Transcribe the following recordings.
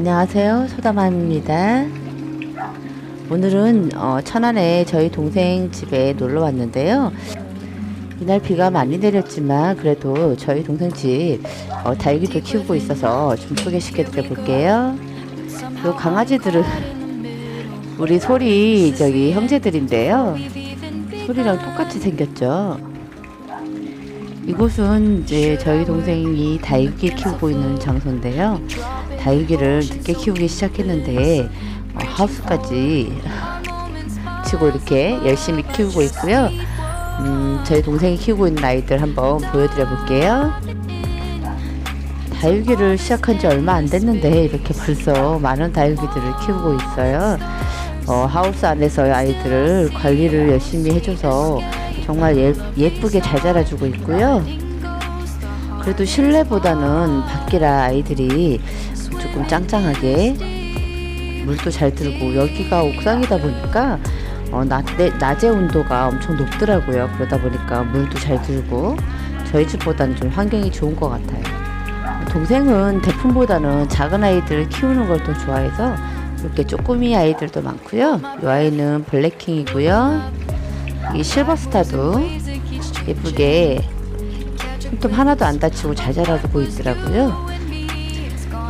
안녕하세요. 소다맘입니다. 오늘은 어, 천안에 저희 동생 집에 놀러 왔는데요. 이날 비가 많이 내렸지만 그래도 저희 동생 집 어, 다육이도 키우고 있어서 좀 소개시켜 드려 볼게요. 요 강아지들은 우리 소리 저기 형제들인데요. 소리랑 똑같이 생겼죠. 이곳은 이제 저희 동생이 다육이 키우고 있는 장소인데요. 다육이를 늦게 키우기 시작했는데 어, 하우스까지 치고 이렇게 열심히 키우고 있고요. 음, 저희 동생이 키우고 있는 아이들 한번 보여드려 볼게요. 다육이를 시작한 지 얼마 안 됐는데 이렇게 벌써 많은 다육이들을 키우고 있어요. 어, 하우스 안에서 아이들을 관리를 열심히 해줘서 정말 예, 예쁘게 잘 자라주고 있고요. 그래도 실내보다는 밖이라 아이들이 조금 짱짱하게 물도 잘 들고 여기가 옥상이다 보니까 어, 낮에, 낮에 온도가 엄청 높더라고요. 그러다 보니까 물도 잘 들고 저희 집보다는 좀 환경이 좋은 것 같아요. 동생은 대품보다는 작은 아이들을 키우는 걸 더 좋아해서 이렇게 쪼꼬미 아이들도 많고요. 이 아이는 블랙킹이고요. 이 실버스타도 예쁘게 손톱 하나도 안 다치고 잘 자라고 있더라고요.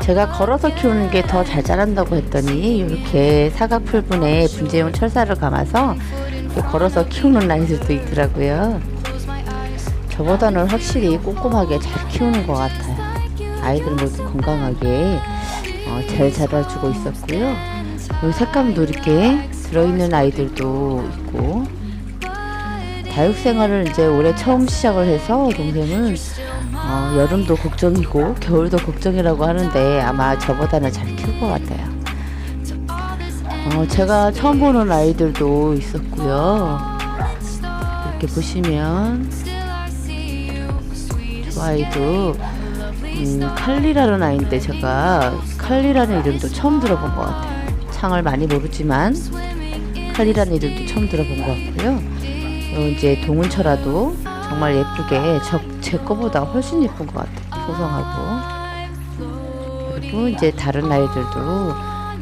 제가 걸어서 키우는 게 더 잘 자란다고 했더니 이렇게 사각풀분에 분재용 철사를 감아서 걸어서 키우는 아이들도 있더라고요. 저보다는 확실히 꼼꼼하게 잘 키우는 것 같아요. 아이들 모두 건강하게 어, 잘 자라주고 있었고요. 이 색감도 이렇게 들어있는 아이들도 있고 다육 생활을 이제 올해 처음 시작을 해서 동생은 어, 여름도 걱정이고 겨울도 걱정이라고 하는데 아마 저보다는 잘 키울 것 같아요. 어, 제가 처음 보는 아이들도 있었고요. 이렇게 보시면 저 아이도 음, 칼리라는 아이인데 제가 칼리라는 이름도 처음 들어본 것 같아요. 창을 많이 모르지만 칼리라는 이름도 처음 들어본 것 같고요. 어, 이제 동은철아도 정말 예쁘게 저, 제 거보다 훨씬 예쁜 것 같아요. 소성하고. 그리고 이제 다른 아이들도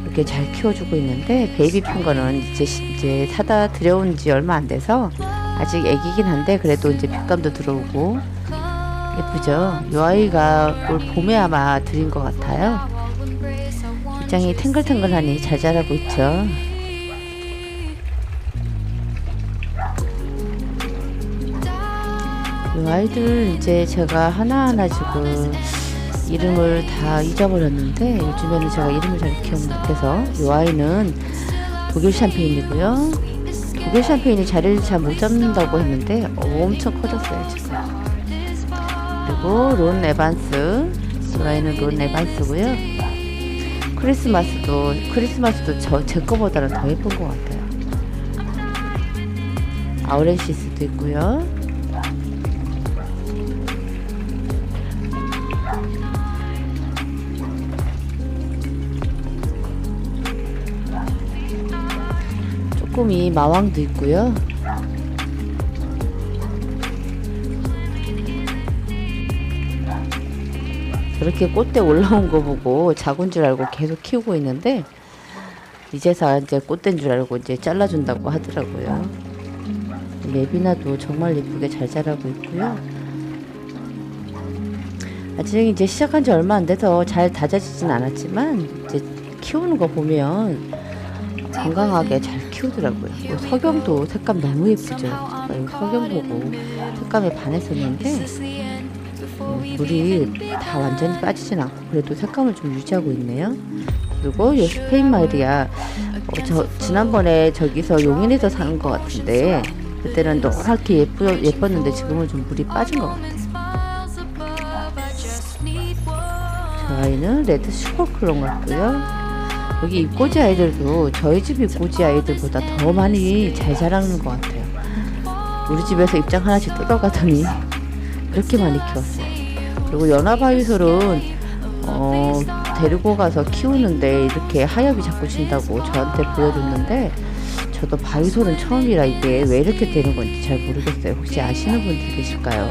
이렇게 잘 키워주고 있는데 베이비 핀 거는 이제, 시- 이제 사다 들여온 지 얼마 안 돼서 아직 애기긴 한데 그래도 이제 빛감도 들어오고 예쁘죠? 이 아이가 올 봄에 아마 들인 것 같아요. 입장이 탱글탱글하니 잘 자라고 있죠. 이 아이들 이제 제가 하나하나 지금 이름을 다 잊어버렸는데 요즘에는 제가 이름을 잘 기억 못해서 이 아이는 독일 샴페인이고요. 독일 샴페인이 자리를 잘 못 잡는다고 했는데 엄청 커졌어요 지금. 그리고 론 에반스 이 아이는 론 에반스고요. 크리스마스도 크리스마스도 저 제 거보다는 더 예쁜 것 같아요. 아우렌시스도 있고요. 쪼꼬미 마왕도 있고요. 저렇게 꽃대 올라온 거 보고 작은 줄 알고 계속 키우고 있는데 이제서 이제 꽃대인 줄 알고 이제 잘라준다고 하더라고요. 레비나도 정말 예쁘게 잘 자라고 있고요. 아직 이제 시작한 지 얼마 안 돼서 잘 다져지진 않았지만 이제 키우는 거 보면 건강하게 잘 키우더라고요. 요 석영도 색감 너무 예쁘죠. 이 석영 보고 색감에 반했었는데 음, 물이 다 완전히 빠지진 않고 그래도 색감을 좀 유지하고 있네요. 그리고 이 스페인 마리아 어, 저 지난번에 저기서 용인에서 산 것 같은데 그때는 노랗게 예쁘, 예뻤는데 지금은 좀 물이 빠진 것 같아요. 저 아이는 레드 슈퍼클론 같고요. 여기 입꼬지 아이들도 저희 집 입꼬지 아이들보다 더 많이 잘 자라는 것 같아요. 우리 집에서 입장 하나씩 뜯어가더니 그렇게 많이 키웠어요. 그리고 연화바위솔은 어, 데리고 가서 키우는데 이렇게 하엽이 자꾸 진다고 저한테 보여줬는데 저도 바위솔은 처음이라 이게 왜 이렇게 되는 건지 잘 모르겠어요. 혹시 아시는 분들 계실까요?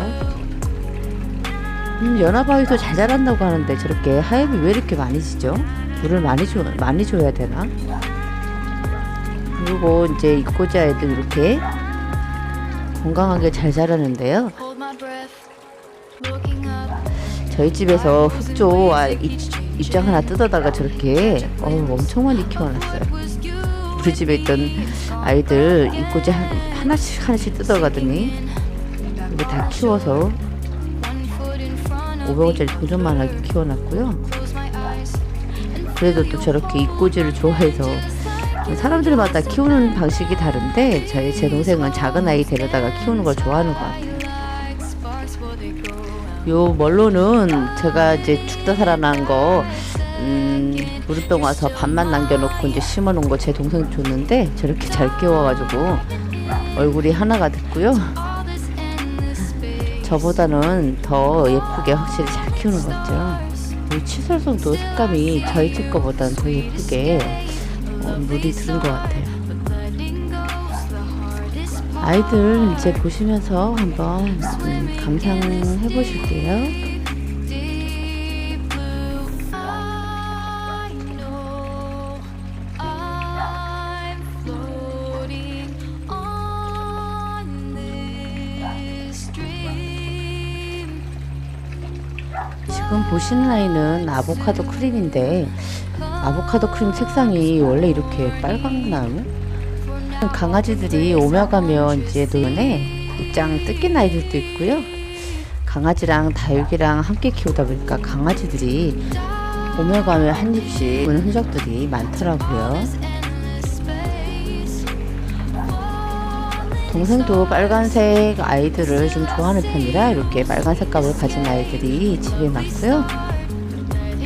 음, 연화바위솔 잘 자란다고 하는데 저렇게 하엽이 왜 이렇게 많이 지죠? 물을 많이 줘 많이 줘야 되나? 그리고 이제 이꼬지 아이들 이렇게 건강하게 잘 자라는데요. 저희 집에서 흑조 아, 입, 입장 하나 뜯어다가 저렇게 어우, 엄청 많이 키워놨어요. 우리 집에 있던 아이들 입꼬지 한, 하나씩 하나씩 뜯어가더니 이게 다 키워서 one foot in front of 500원짜리 도전만 하게 키워놨고요. close my eyes. 그래도 또 저렇게 입꼬지를 좋아해서 사람들마다 키우는 방식이 다른데 저희 제 동생은 작은 아이 데려다가 키우는 걸 좋아하는 것 같아요. 요 멀로는 제가 이제 죽다 살아난 거 음, 무릎병 와서 반만 남겨놓고 이제 심어놓은 거 제 동생 줬는데 저렇게 잘 키워가지고 얼굴이 하나가 됐고요. 저보다는 더 예쁘게 확실히 잘 키우는 것 같죠. 이 치설송도 색감이 저희 집 거보다는 더 예쁘게 어, 물이 들은 것 같아요. 아이들 이제 보시면서 한번 음, 감상해 보실게요. 지금 보시는 아이는 아보카도 크림인데 아보카도 크림 색상이 원래 이렇게 빨강 나요? 강아지들이 오며 가면 이제 눈에 입장 뜯긴 아이들도 있고요. 강아지랑 다육이랑 함께 키우다 보니까 강아지들이 오며 가면 한 입씩 보는 흔적들이 많더라고요. 동생도 빨간색 아이들을 좀 좋아하는 편이라 이렇게 빨간 색감을 가진 아이들이 집에 많고요.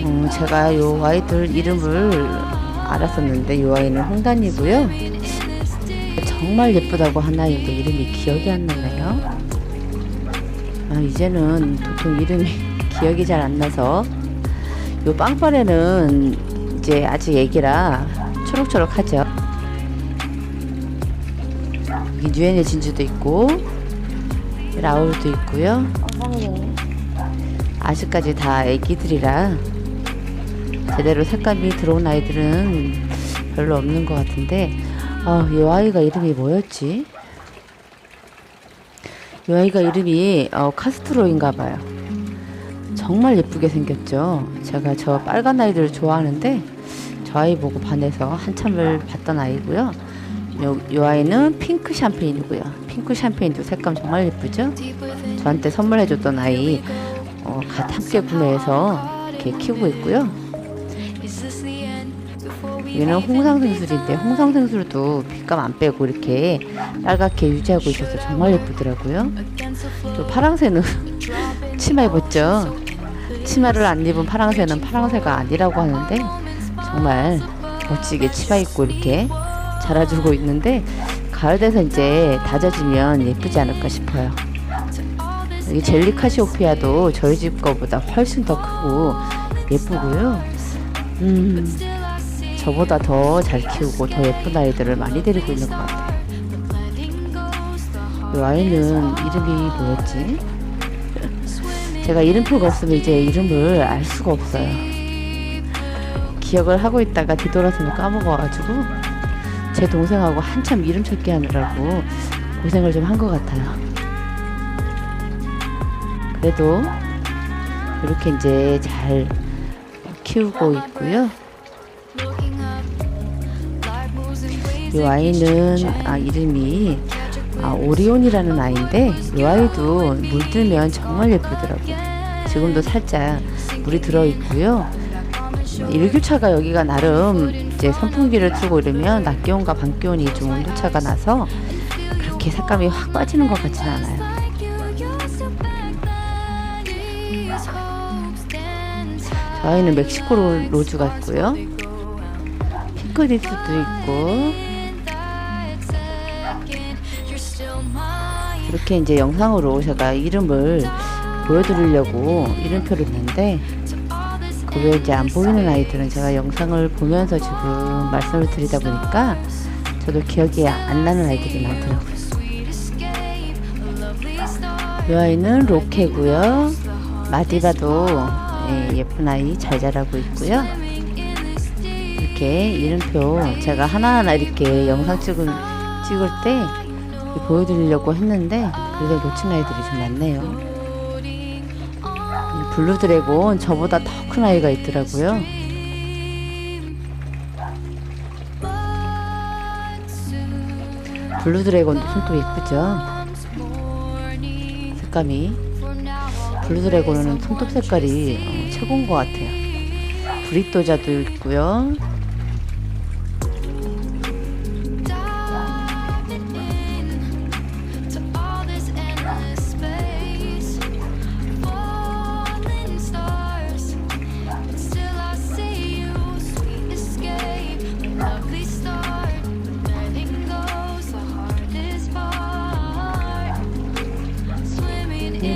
음, 제가 요 아이들 이름을 알았었는데 요 아이는 홍단이고요. 정말 예쁘다고 한 아이인데 이름이 기억이 안 나네요. 아, 이제는 도통 이름이 기억이 잘 안 나서 요 빵빠레는 이제 아직 애기라 초록초록하죠. 여기 유엔의 진주도 있고 라울도 있고요. 아직까지 다 애기들이라 제대로 색감이 들어온 아이들은 별로 없는 것 같은데 아, 이 아이가 이름이 뭐였지? 이 아이가 이름이 어, 카스트로인가 봐요. 정말 예쁘게 생겼죠. 제가 저 빨간 아이들을 좋아하는데 저 아이 보고 반해서 한참을 봤던 아이고요. 요, 요 아이는 핑크 샴페인이고요. 핑크 샴페인도 색감 정말 예쁘죠? 저한테 선물해줬던 아이 어, 갓 함께 구매해서 이렇게 키우고 있고요. 얘는 홍상생술인데 홍상생술도 빛감 안 빼고 이렇게 빨갛게 유지하고 있어서 정말 예쁘더라고요. 또 파랑새는. 치마 입었죠. 치마를 안 입은 파랑새는 파랑새가 아니라고 하는데 정말 멋지게 치마 입고 이렇게 자라주고 있는데 가을 돼서 이제 다져지면 예쁘지 않을까 싶어요. 여기 젤리 카시오피아도 저희 집 거보다 훨씬 더 크고 예쁘고요. 음, 저보다 더 잘 키우고 더 예쁜 아이들을 많이 데리고 있는 것 같아요. 이 아이는 이름이 뭐였지? 제가 이름표가 없으면 이제 이름을 알 수가 없어요. 기억을 하고 있다가 뒤돌아서면 까먹어가지고 제 동생하고 한참 이름 찾기 하느라고 고생을 좀 한 것 같아요. 그래도 이렇게 이제 잘 키우고 있고요. 이 아이는 아, 이름이 아, 오리온이라는 아이인데 이 아이도 물들면 정말 예쁘더라고요. 지금도 살짝 물이 들어 있고요. 일교차가 여기가 나름 이제 선풍기를 틀고 이러면 낮 기온과 밤 기온이 좀 온도차가 나서 그렇게 색감이 확 빠지는 것 같진 않아요. 저 아이는 멕시코 로- 로즈가 있고요. 핑크립스도 있고 이렇게 이제 영상으로 제가 이름을 보여드리려고 이름표를 냈는데 그 외에 이제 안 보이는 아이들은 제가 영상을 보면서 지금 말씀을 드리다 보니까 저도 기억이 안 나는 아이들이 많더라고요. 이 아이는 로케고요. 마디바도 예, 예쁜 아이 잘 자라고 있고요. 이렇게 이름표 제가 하나하나 이렇게 영상 찍을, 찍을 때 보여드리려고 했는데 그래서 놓친 아이들이 좀 많네요. 이 블루 드래곤 저보다 더 큰 아이가 있더라고요. 블루 드래곤도 손톱 예쁘죠? 색감이 블루 드래곤은 손톱 색깔이 어, 최고인 것 같아요. 브릿도자도 있고요.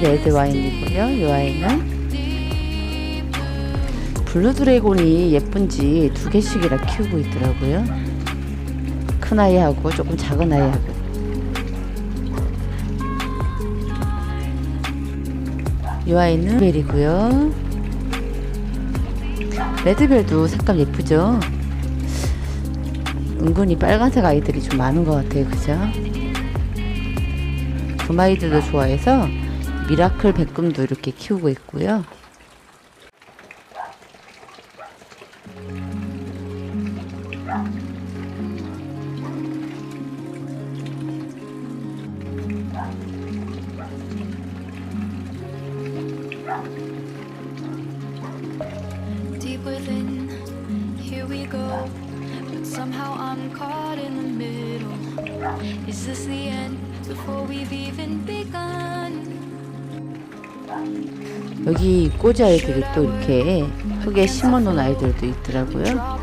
레드 와인이고요. 이 와인은 블루 드래곤이 예쁜지 두 개씩이나 키우고 있더라고요. 큰 아이하고 조금 작은 아이하고. 이 아이는 벨이고요. 레드벨도 색감 예쁘죠? 은근히 빨간색 아이들이 좀 많은 것 같아요. 그죠? 금아이들도 좋아해서 미라클 백금도 이렇게 키우고 있고요. 여기 꼬지 아이들이 또 이렇게 흙에 심어 놓은 아이들도 있더라고요.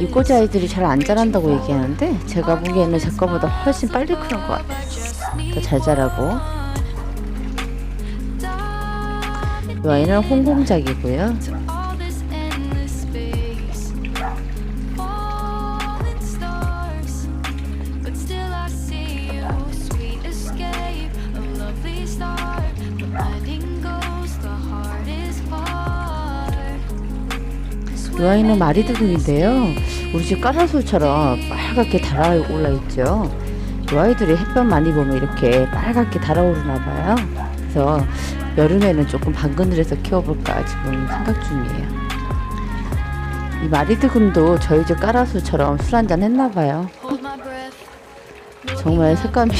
이 꼬지 아이들이 잘 안 자란다고 얘기하는데 제가 보기에는 제 거보다 훨씬 빨리 크는 것 같아요. 더 잘 자라고. 이 아이는 홍공작이고요. 이 아이는 마리드금인데요. 우리 집 까라솔처럼 빨갛게 달아올라 있죠. 이 아이들이 햇볕 많이 보면 이렇게 빨갛게 달아오르나 봐요. 그래서 여름에는 조금 방그늘에서 키워볼까 지금 생각 중이에요. 이 마리드금도 저희 집 까라솔처럼 술 한잔 했나 봐요. Hold my breath. 정말 색감이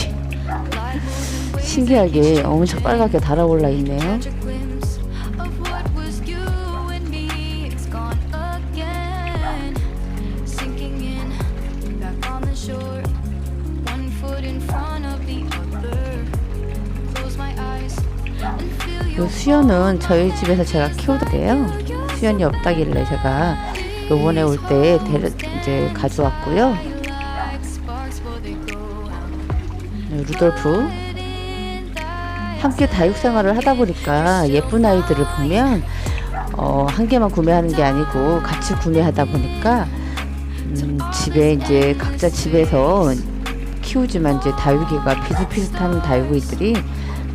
신기하게 엄청 빨갛게 달아올라 있네요. Your 수연은 저희 집에서 제가 키우던데요. 수연이 없다길래 제가 요번에 올 때 이제 가져왔고요. out. 루돌프 함께 다육 생활을 하다 보니까 예쁜 아이들을 보면 어, 한 개만 구매하는 게 아니고 같이 구매하다 보니까 음, 집에 이제 각자 집에서 키우지만 이제 다육이가 비슷비슷한 다육이들이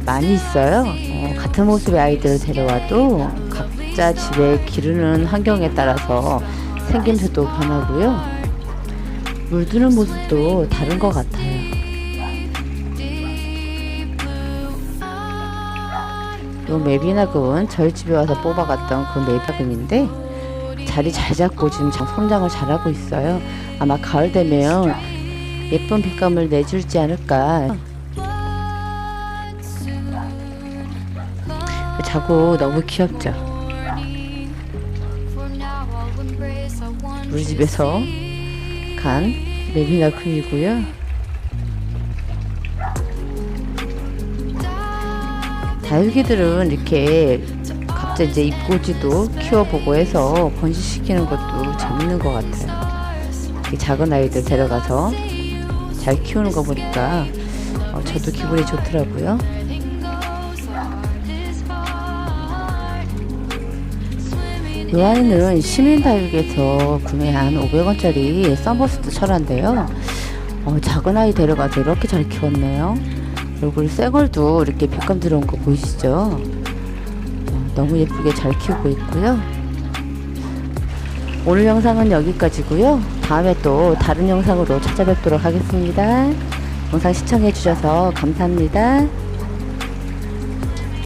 많이 있어요. 어, 같은 모습의 아이들을 데려와도 각자 집에 기르는 환경에 따라서 생김새도 변하고요. 물드는 모습도 다른 것 같아요. 요 맵이나금은 저희 집에 와서 뽑아갔던 그 맵이나금인데 자리 잘 잡고 지금 자- 성장을 잘하고 있어요. 아마 가을 되면 예쁜 빛감을 내줄지 않을까. 자고 너무 귀엽죠. 우리 집에서 간 맵이나금이고요. 다육이들은 이렇게 각자 이제 입고지도 키워보고 해서 번식시키는 것도 재밌는 것 같아요. 작은 아이들 데려가서 잘 키우는 거 보니까 어, 저도 기분이 좋더라고요. 이 아이는 시민다육에서 구매한 500원짜리 썬버스트 철화인데요. 어, 작은 아이 데려가서 이렇게 잘 키웠네요. 얼굴 쌩얼도 이렇게 빛감 들어온 거 보이시죠? 어, 너무 예쁘게 잘 키우고 있고요. 오늘 영상은 여기까지고요. 다음에 또 다른 영상으로 찾아뵙도록 하겠습니다. 영상 시청해 주셔서 감사합니다.